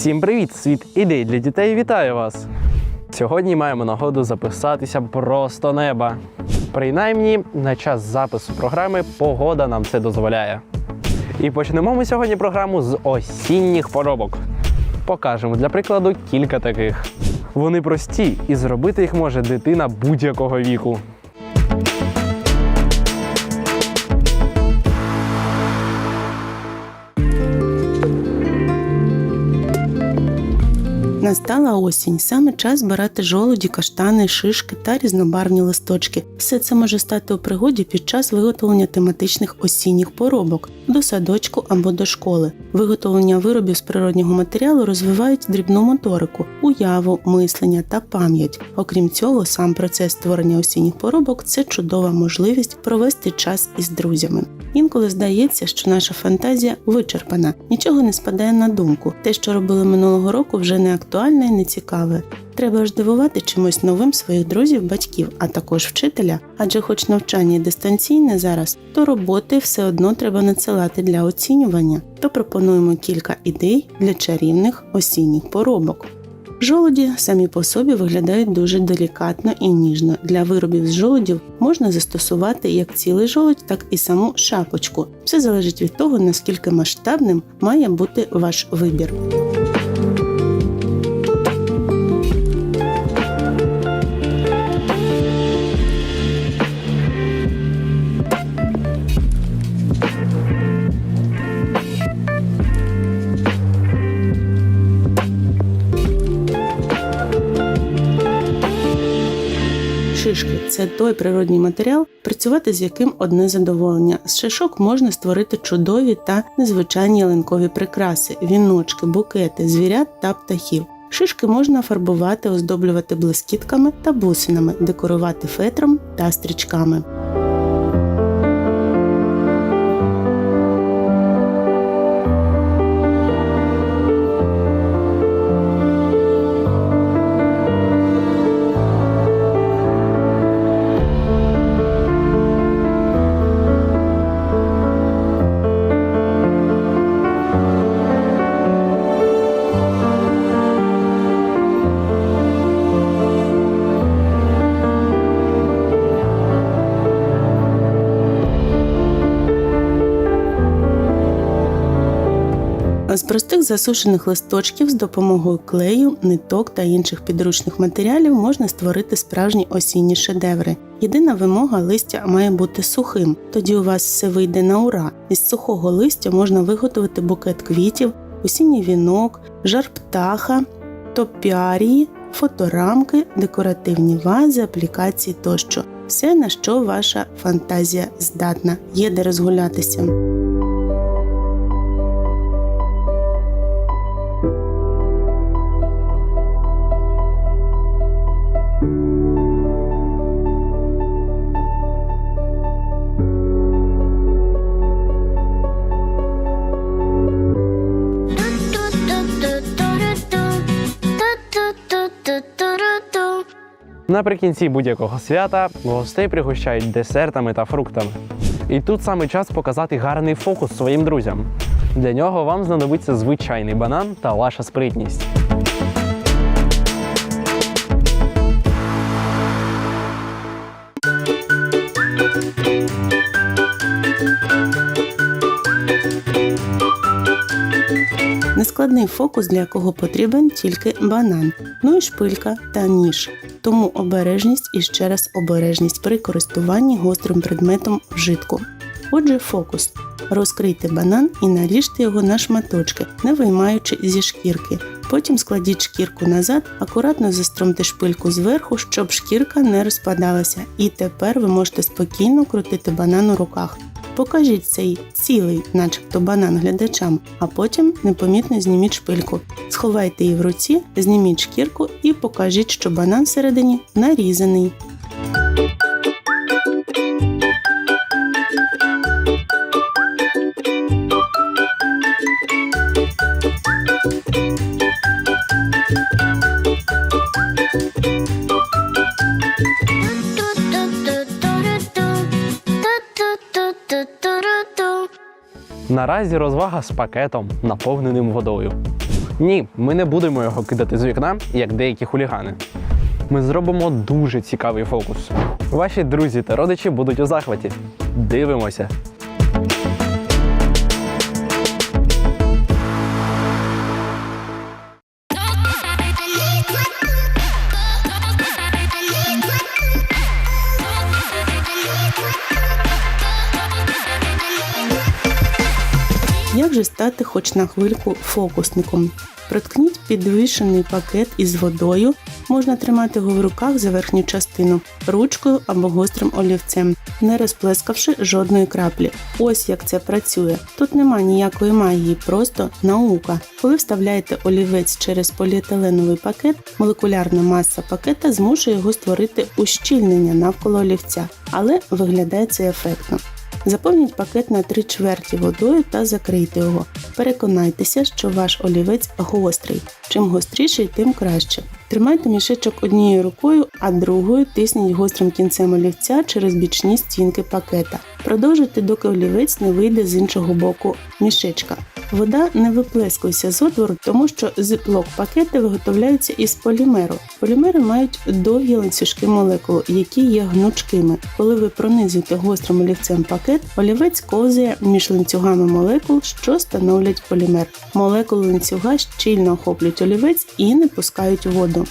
Всім привіт! Світ ідей для дітей вітає вас! Сьогодні маємо нагоду записатися просто неба. Принаймні, на час запису програми погода нам це дозволяє. І почнемо ми сьогодні програму з осінніх поробок. Покажемо для прикладу кілька таких. Вони прості, і зробити їх може дитина будь-якого віку. Настала осінь, саме час збирати жолуді, каштани, шишки та різнобарвні листочки. Все це може стати у пригоді під час виготовлення тематичних осінніх поробок до садочку або до школи. Виготовлення виробів з природнього матеріалу розвивають дрібну моторику, уяву, мислення та пам'ять. Окрім цього, сам процес створення осінніх поробок це чудова можливість провести час із друзями. Інколи здається, що наша фантазія вичерпана, нічого не спадає на думку. Те, що робили минулого року, вже не актуальне і не цікаве. Треба ж дивувати чимось новим своїх друзів, батьків, а також вчителя. Адже, хоч навчання дистанційне зараз, то роботи все одно треба надсилати для оцінювання. То пропонуємо кілька ідей для чарівних осінніх поробок. Жолуді самі по собі виглядають дуже делікатно і ніжно. Для виробів з жолудів можна застосувати як цілий жолудь, так і саму шапочку. Все залежить від того, наскільки масштабним має бути ваш вибір. Шишки це той природній матеріал, працювати з яким одне задоволення. З шишок можна створити чудові та незвичайні ялинкові прикраси, віночки, букети, звірят та птахів. Шишки можна фарбувати, оздоблювати блискітками та бусинами, декорувати фетром та стрічками. З простих засушених листочків з допомогою клею, ниток та інших підручних матеріалів можна створити справжні осінні шедеври. Єдина вимога листя має бути сухим, тоді у вас все вийде на ура. Із сухого листя можна виготовити букет квітів, осінній вінок, жар птаха, топіарії, фоторамки, декоративні вази, аплікації тощо. Все на що ваша фантазія здатна, є де розгулятися. Наприкінці будь-якого свята гостей пригощають десертами та фруктами. І тут саме час показати гарний фокус своїм друзям. Для нього вам знадобиться звичайний банан та ваша спритність. Нескладний фокус, для якого потрібен тільки банан, ну і шпилька та ніж. Тому обережність і ще раз обережність при користуванні гострим предметом вжитку. Отже, фокус. Розкрийте банан і наріжте його на шматочки, не виймаючи зі шкірки. Потім складіть шкірку назад, акуратно застромте шпильку зверху, щоб шкірка не розпадалася. І тепер ви можете спокійно крутити банан у руках. Покажіть цей цілий, начебто банан глядачам, а потім непомітно зніміть шпильку. Сховайте її в руці, зніміть шкірку і покажіть, що банан всередині нарізаний. Наразі розвага з пакетом, наповненим водою. Ні, ми не будемо його кидати з вікна, як деякі хулігани. Ми зробимо дуже цікавий фокус. Ваші друзі та родичі будуть у захваті. Дивимося. Як же стати хоч на хвильку фокусником? Проткніть підвішений пакет із водою, можна тримати його в руках за верхню частину, ручкою або гострим олівцем, не розплескавши жодної краплі. Ось як це працює. Тут нема ніякої магії, просто наука. Коли вставляєте олівець через поліетиленовий пакет, молекулярна маса пакета змушує його створити ущільнення навколо олівця, але виглядає це ефектно. Заповніть пакет на три чверті водою та закрийте його. Переконайтеся, що ваш олівець гострий. Чим гостріший, тим краще. Тримайте мішечок однією рукою, а другою тисніть гострим кінцем олівця через бічні стінки пакета. Продовжуйте, доки олівець не вийде з іншого боку мішечка. Вода не виплескується з отвору, тому що зиплок пакети виготовляються із полімеру. Полімери мають довгі ланцюжки молекул, які є гнучкими. Коли ви пронизуєте гострим олівцем пакет, олівець ковзає між ланцюгами молекул, що становлять полімер. Молекули ланцюга щільно охоплюють олівець і не пускають воду.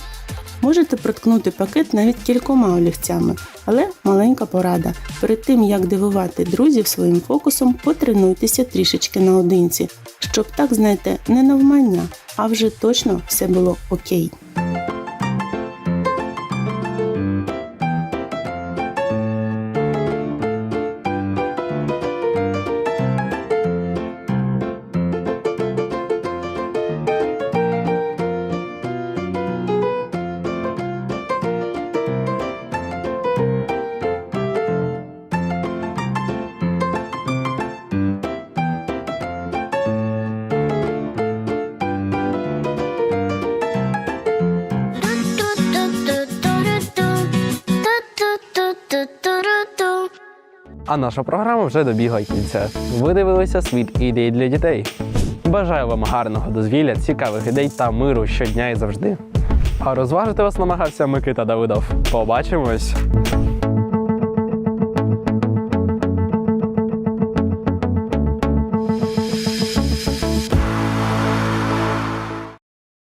Можете проткнути пакет навіть кількома олівцями, але маленька порада. Перед тим як дивувати друзів своїм фокусом, потренуйтеся трішечки наодинці, щоб так знаєте, не навмання, а вже точно все було окей. А наша програма вже добігла кінця. Ви дивилися світ ідей для дітей. Бажаю вам гарного дозвілля, цікавих ідей та миру щодня і завжди. А розважити вас намагався Микита Давидов. Побачимось!